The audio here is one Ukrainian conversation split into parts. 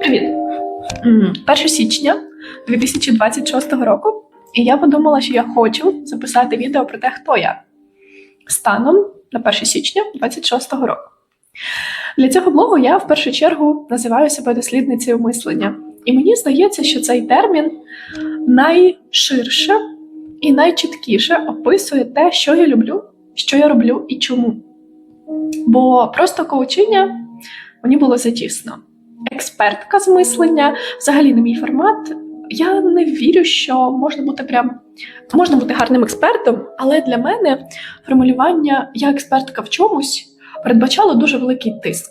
Привіт! 1 січня 2026 року, і я подумала, що я хочу записати відео про те, хто я станом на 1 січня 2026 року. Для цього блогу я в першу чергу називаю себе дослідницею мислення. І мені здається, що цей термін найширше і найчіткіше описує те, що я люблю, що я роблю і чому. Бо просто коучення мені було затісно. Експертка з мислення взагалі не мій формат. Я не вірю, що можна бути прям можна бути гарним експертом, але для мене формулювання я експертка в чомусь передбачало дуже великий тиск.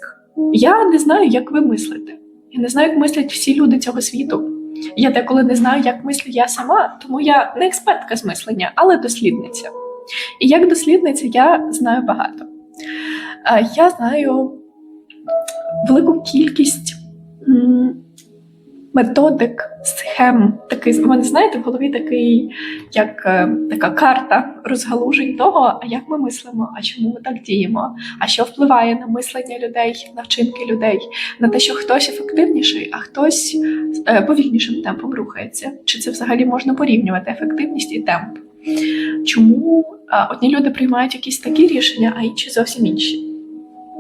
Я не знаю, як ви мислите. Я не знаю, як мислять всі люди цього світу. Я деколи не знаю, як мислю я сама, тому я не експертка з мислення, але дослідниця. І як дослідниця я знаю багато. Е, Я знаю велику кількість методик, схем. Такий, у мене, знаєте, в голові такий, як е, така карта розгалужень того, а як ми мислимо, а чому ми так діємо, а що впливає на мислення людей, на вчинки людей, на те, що хтось ефективніший, а хтось е, повільнішим темпом рухається. Чи це взагалі можна порівнювати ефективність і темп? Чому одні люди приймають якісь такі рішення, а інші зовсім інші?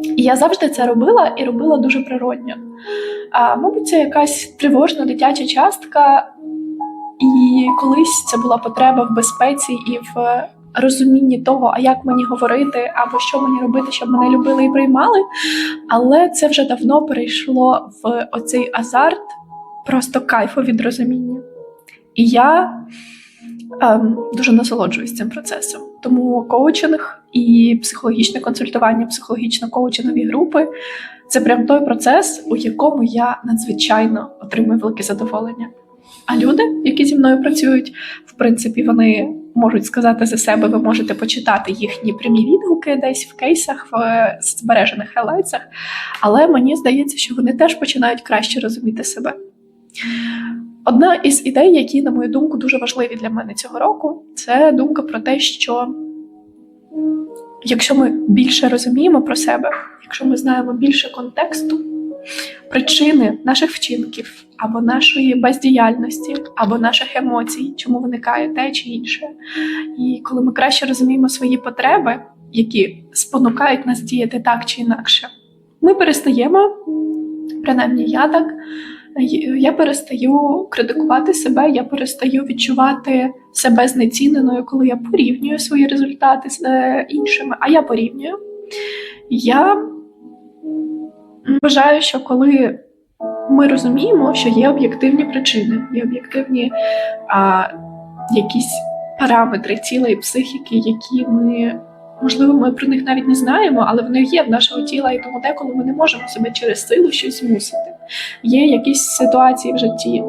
І я завжди це робила і робила дуже природньо. А, Мабуть, це якась тривожна дитяча частка, і колись це була потреба в безпеці і в розумінні того, а як мені говорити, або що мені робити, щоб мене любили і приймали. Але це вже давно перейшло в оцей азарт, просто кайфу від розуміння. І я дуже насолоджуюсь цим процесом. Тому коучинг і психологічне консультування, психологічно-коучингові групи це прям той процес, у якому я надзвичайно отримую велике задоволення. А люди, які зі мною працюють, в принципі, вони можуть сказати за себе, ви можете почитати їхні прямі відгуки десь в кейсах, в збережених хайлайтсах. Але мені здається, що вони теж починають краще розуміти себе. Одна із ідей, які, на мою думку, дуже важливі для мене цього року, це думка про те, що якщо ми більше розуміємо про себе, якщо ми знаємо більше контексту, причини наших вчинків або нашої бездіяльності, або наших емоцій, чому виникає те чи інше. І коли ми краще розуміємо свої потреби, які спонукають нас діяти так чи інакше, ми перестаємо, принаймні я так. Я перестаю критикувати себе, я перестаю відчувати себе знеціненою, коли я порівнюю свої результати з е, іншими, а я порівнюю. Я вважаю, що коли ми розуміємо, що є об'єктивні причини, є об'єктивні а, якісь параметри цілої психіки, які ми. Можливо, ми про них навіть не знаємо, але вони є в нашого тіла, і тому деколи ми не можемо себе через силу щось змусити. Є якісь ситуації в житті.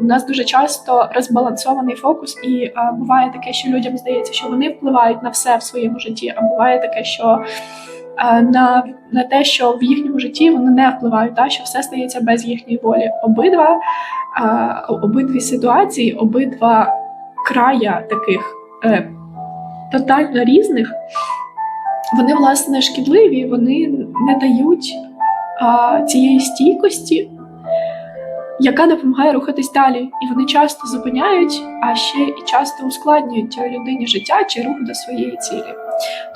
У нас дуже часто розбалансований фокус, і а, буває таке, що людям здається, що вони впливають на все в своєму житті, а буває таке, що а, на на те, що в їхньому житті вони не впливають, та що все стається без їхньої волі. Обидва а, обидві ситуації, обидва края таких. Е, Тотально різних, вони, власне, шкідливі, вони не дають цієї стійкості, яка допомагає рухатись далі. І вони часто зупиняють, а ще і часто ускладнюють людині життя чи рух до своєї цілі.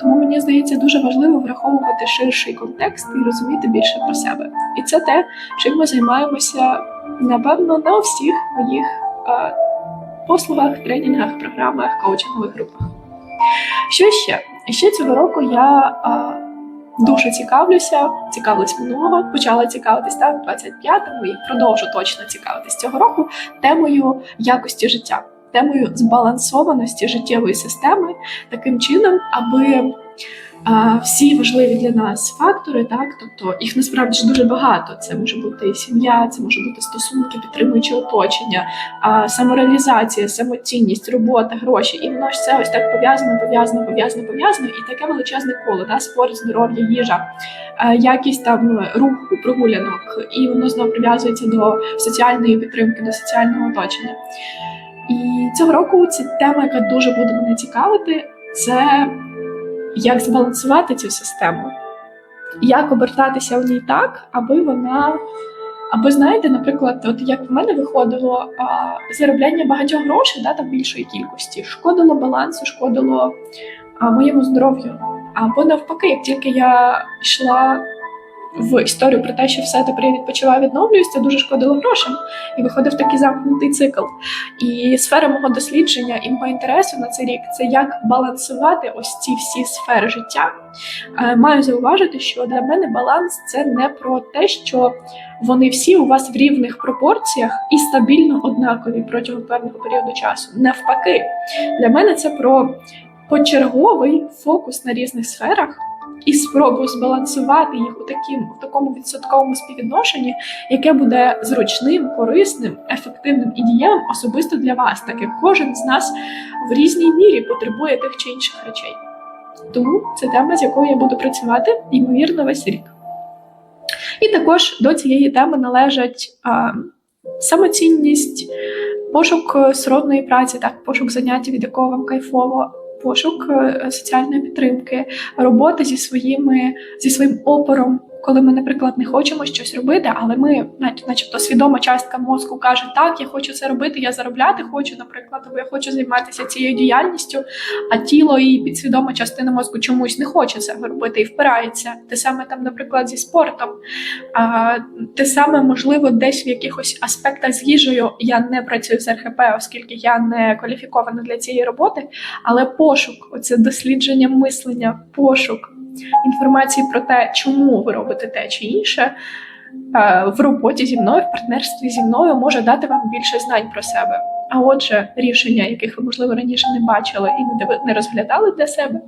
Тому мені здається, дуже важливо враховувати ширший контекст і розуміти більше про себе. І це те, чим ми займаємося, напевно, на всіх моїх послугах, тренінгах, програмах, коучингових групах. Що ще? Ще цього року я а, дуже цікавлюся, цікавилась минулого, почала цікавитись так, в 25-му і продовжу точно цікавитись цього року темою якості життя, темою збалансованості життєвої системи таким чином, аби всі важливі для нас фактори, так, тобто їх насправді ж дуже багато. Це може бути сім'я, це може бути стосунки, підтримуючи оточення, самореалізація, самоцінність, робота, гроші. І воно ж все ось так пов'язано, пов'язано, пов'язано, пов'язано, і таке величезне коло, да, спорт, здоров'я, їжа, якість там руху, прогулянок, і воно знову прив'язується до соціальної підтримки, до соціального оточення. І цього року це тема, яка дуже буде мене цікавити, це як збалансувати цю систему, як обертатися в ній так, аби вона Або знаєте, наприклад, от як в мене виходило а, заробляння багатьох грошей, да, там більшої кількості, шкодило балансу, шкодило а, моєму здоров'ю. Або навпаки, як тільки я йшла в історію про те, що все тепер я відпочиваю, відновлююсь, це дуже шкодило грошам. І виходив такий замкнутий цикл. І сфера мого дослідження і мого інтересу на цей рік це як балансувати ось ці всі сфери життя. Е, Маю зауважити, що для мене баланс це не про те, що вони всі у вас в рівних пропорціях і стабільно однакові протягом певного періоду часу. Навпаки, для мене це про почерговий фокус на різних сферах. І спробу збалансувати їх у таким у такому відсотковому співвідношенні, яке буде зручним, корисним, ефективним і дієвим особисто для вас, так як кожен з нас в різній мірі потребує тих чи інших речей. Тому це тема, з якою я буду працювати, ймовірно, весь рік. І також до цієї теми належать а, самоцінність, пошук е, сродної праці, так, пошук заняття, від якого вам кайфово, пошук е, соціальної підтримки, робота зі своїми зі своїм опором. Коли ми, наприклад, не хочемо щось робити, але ми, нач- начебто, свідома частка мозку каже, так, я хочу це робити, я заробляти хочу, наприклад, або я хочу займатися цією діяльністю, а тіло і підсвідома частина мозку чомусь не хоче це робити і впирається. Те саме там, наприклад, зі спортом. А, те саме, можливо, десь в якихось аспектах з їжею я не працюю з РХП, оскільки я не кваліфікована для цієї роботи, але пошук, оце дослідження мислення, пошук інформації про те, чому ви робите те чи інше. е, В роботі зі мною, в партнерстві зі мною може дати вам більше знань про себе. А отже, рішення, яких ви, можливо, раніше не бачили і не розглядали для себе.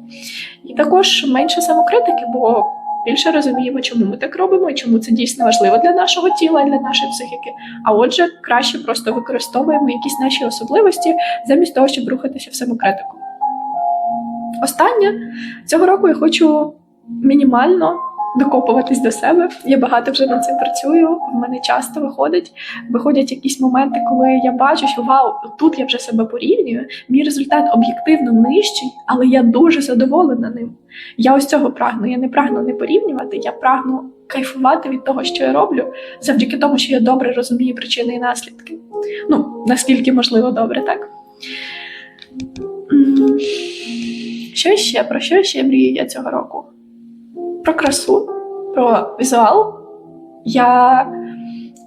І також менше самокритики, бо більше розуміємо, чому ми так робимо і чому це дійсно важливо для нашого тіла і для нашої психіки. А отже, краще просто використовуємо якісь наші особливості замість того, щоб рухатися в самокритику. Останнє цього року я хочу мінімально докопуватись до себе. Я багато вже над цим працюю. В мене часто виходить. Виходять якісь моменти, коли я бачу, що вау, тут я вже себе порівнюю. Мій результат об'єктивно нижчий, але я дуже задоволена ним. Я ось цього прагну. Я не прагну не порівнювати, я прагну кайфувати від того, що я роблю, завдяки тому, що я добре розумію причини і наслідки. Ну, наскільки можливо добре, так? Що ще? Про що ще мрію я цього року? Про красу, про візуал. Я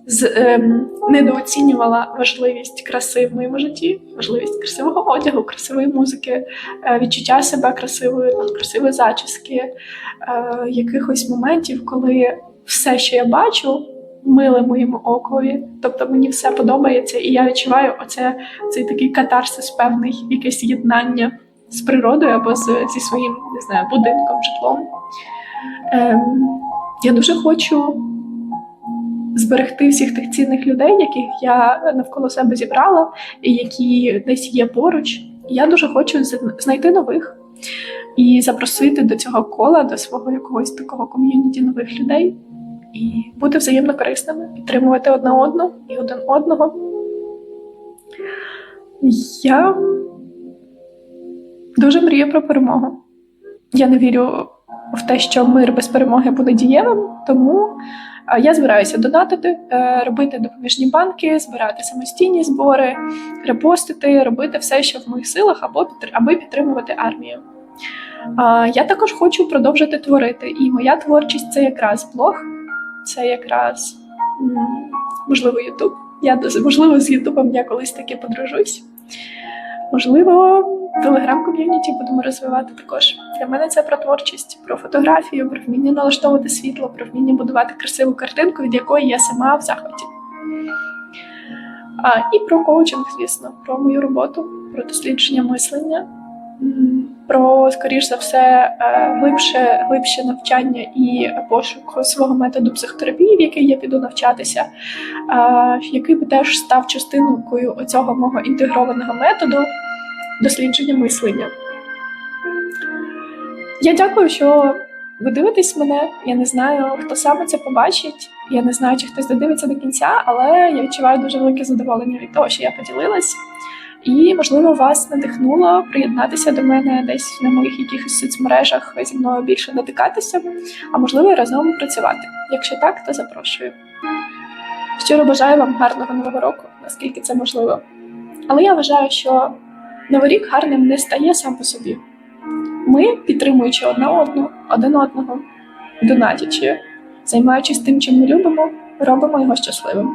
з, ем, недооцінювала важливість краси в моєму житті, важливість красивого одягу, красивої музики, е, відчуття себе красивою, там, красивої зачіски, е, якихось моментів, коли все, що я бачу, миле моєму окові. Тобто мені все подобається, і я відчуваю оце, цей такий катарсис певний, якесь єднання з природою або з, зі своїм не знаю, будинком, житлом. Ем, я дуже хочу зберегти всіх тих цінних людей, яких я навколо себе зібрала, і які десь є поруч. Я дуже хочу знайти нових і запросити до цього кола, до свого якогось такого ком'юніті нових людей, і бути взаємно корисними, підтримувати одне одну і один одного. Я дуже мрію про перемогу. Я не вірю в те, що мир без перемоги буде дієвим, тому е, я збираюся донатити, е, робити допоміжні банки, збирати самостійні збори, репостити, робити все, що в моїх силах, або аби підтримувати армію. Я також хочу продовжити творити, і моя творчість це якраз блог, це якраз можливо Ютуб. Я можливо з Ютубом я колись таки подружусь. Можливо, телеграм-ком'юніті будемо розвивати також. Для мене це про творчість, про фотографію, про вміння налаштовувати світло, про вміння будувати красиву картинку, від якої я сама в захваті. А, і про коучинг, звісно, про мою роботу, про дослідження мислення, про, скоріш за все, е, глибше, глибше навчання і пошук свого методу психотерапії, в який я піду навчатися, який би теж став частинкою оцього мого інтегрованого методу дослідження мислення. Я дякую, що ви дивитесь мене. Я не знаю, хто саме це побачить. Я не знаю, чи хтось додивиться до кінця, але я відчуваю дуже велике задоволення від того, що я поділилась. І, можливо, вас надихнуло приєднатися до мене десь на моїх якихось соцмережах зі мною більше дотикатися, а можливо, і разом працювати. Якщо так, то запрошую. Щиро бажаю вам гарного нового року, наскільки це можливо. Але я вважаю, що новий рік гарним не стає сам по собі. Ми, підтримуючи одна одну, один одного, донатячи, займаючись тим, чим ми любимо, робимо його щасливим.